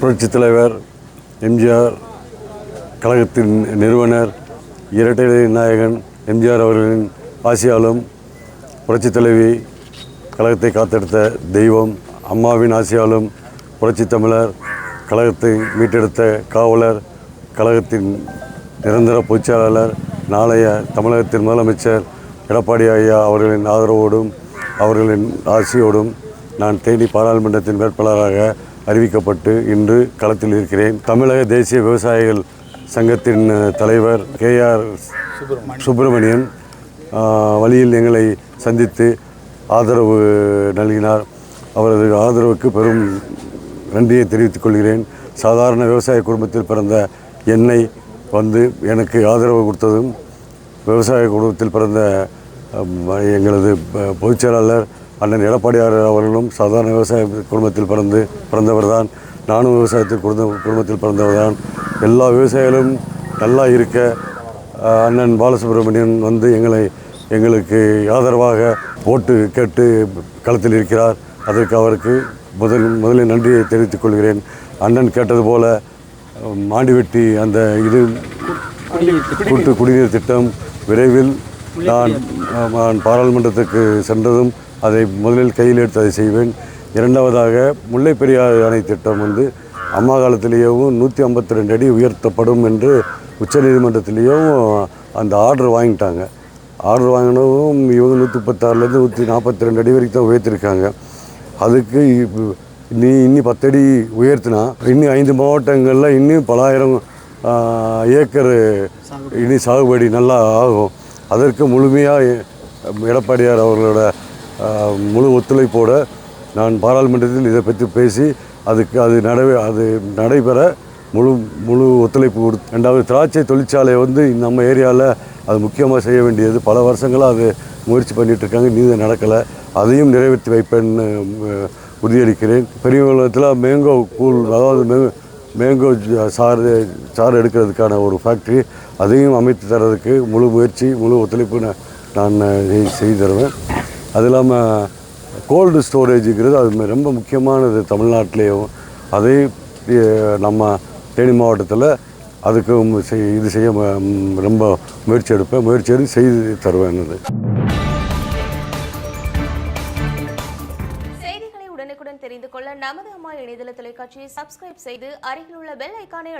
புரட்சித் தலைவர் எம்ஜிஆர் கழகத்தின் நிறுவனர் இரட்டை நாயகன் எம்ஜிஆர் அவர்களின் ஆசியாலும் புரட்சித் தலைவி கழகத்தை காத்தெடுத்த தெய்வம் அம்மாவின் ஆசியாலும் புரட்சி தமிழர் கழகத்தை மீட்டெடுத்த காவலர் கழகத்தின் நிரந்தர பொதுச்செயலாளர் நாளைய தமிழகத்தின் முதலமைச்சர் எடப்பாடி ஐயா அவர்களின் ஆதரவோடும் அவர்களின் ஆசியோடும் நான் தேனி பாராளுமன்றத்தின் வேட்பாளராக அறிவிக்கப்பட்டு இன்று களத்தில் இருக்கிறேன். தமிழக தேசிய விவசாயிகள் சங்கத்தின் தலைவர் கே ஆர் சுப்பிரமணியன். வழியில் எங்களை சந்தித்து ஆதரவு நல்கினார். அவரது ஆதரவுக்கு பெரும் நன்றியை தெரிவித்துக் கொள்கிறேன். சாதாரண விவசாய குடும்பத்தில் பிறந்த என்னை வந்து எனக்கு ஆதரவு கொடுத்ததும் விவசாய குடும்பத்தில் பிறந்த எங்களது ப- பொதுச் செயலாளர் அண்ணன் எடப்பாடியார் அவர்களும் சாதாரண விவசாய குடும்பத்தில் பிறந்து பிறந்தவர் தான் நானும் விவசாயத்தில் குடும்ப குடும்பத்தில் பிறந்தவர் தான் எல்லா விவசாயிகளும் நல்லா இருக்க அண்ணன் பாலசுப்ரமணியன் வந்து எங்களை எங்களுக்கு ஆதரவாக ஓட்டு கேட்டு களத்தில் இருக்கிறார். அதற்கு அவருக்கு முதல் முதலில் நன்றியை தெரிவித்துக் கொள்கிறேன். அண்ணன் கேட்டது போல மாண்டிவெட்டி அந்த இது கூட்டு குடிநீர் திட்டம் விரைவில் நான் நான் பாராளுமன்றத்துக்கு சென்றதும் அதை முதலில் கையில் எடுத்து அதை செய்வேன். இரண்டாவதாக முல்லை பெரியாறு அணை திட்டம் வந்து அம்மா காலத்திலேயும் நூற்றி ஐம்பத்தி ரெண்டு அடி உயர்த்தப்படும் என்று உச்சநீதிமன்றத்திலேயும் அந்த ஆர்டர் வாங்கிட்டாங்க. ஆர்டர் வாங்கினதும் இவங்க நூற்றி முப்பத்தாறுலேருந்து நூற்றி நாற்பத்தி ரெண்டு அடி வரைக்கும் தான் உயர்த்திருக்காங்க. அதுக்கு நீ இன்னி பத்தடி உயர்த்தினா இன்னும் ஐந்து மாவட்டங்களில் இன்னும் பலாயிரம் ஏக்கர் இனி சாகுபடி நல்லா ஆகும். அதற்கு முழுமையாக எடப்பாடியார் அவர்களோட முழு ஒத்துழைப்போடு நான் பாராளுமன்றத்தில் இதை பற்றி பேசி அதுக்கு அது நடவே அது நடைபெற முழு முழு ஒத்துழைப்பு கொடுத்து ரெண்டாவது திராட்சை தொழிற்சாலை வந்து நம்ம ஏரியாவில் அது முக்கியமாக செய்ய வேண்டியது. பல வருஷங்களாக அது முயற்சி பண்ணிகிட்ருக்காங்க இருக்காங்க. நீதி நடக்கலை. அதையும் நிறைவேற்றி வைப்பேன்னு உறுதியளிக்கிறேன். பெரிய உலகத்தில் மேங்கோ கூழ் அதாவது மே மேங்கோ சார் சாறு சாறு எடுக்கிறதுக்கான ஒரு ஃபேக்ட்ரி அதையும் அமைத்து தரதுக்கு முழு முயற்சி முழு ஒத்துழைப்பு நான் நான் செய்- செய்து தருவேன். அது இல்லாமல் கோல்டு ஸ்டோரேஜுங்கிறது அது ரொம்ப முக்கியமானது தமிழ்நாட்டிலேயும். அதே நம்ம தேனி மாவட்டத்தில் அதுக்கு செய்- இது செய்ய ரொம்ப முயற்சி எடுப்பேன். முயற்சி எடுத்து செய்து தருவேன் அது. செய்திகளை உடனுக்குடன் தெரிந்து கொள்ள நமது அம்மா இணையதள தொலைக்காட்சியை சப்ஸ்கிரைப் செய்து அருகில் உள்ள பெல் ஐக்கானை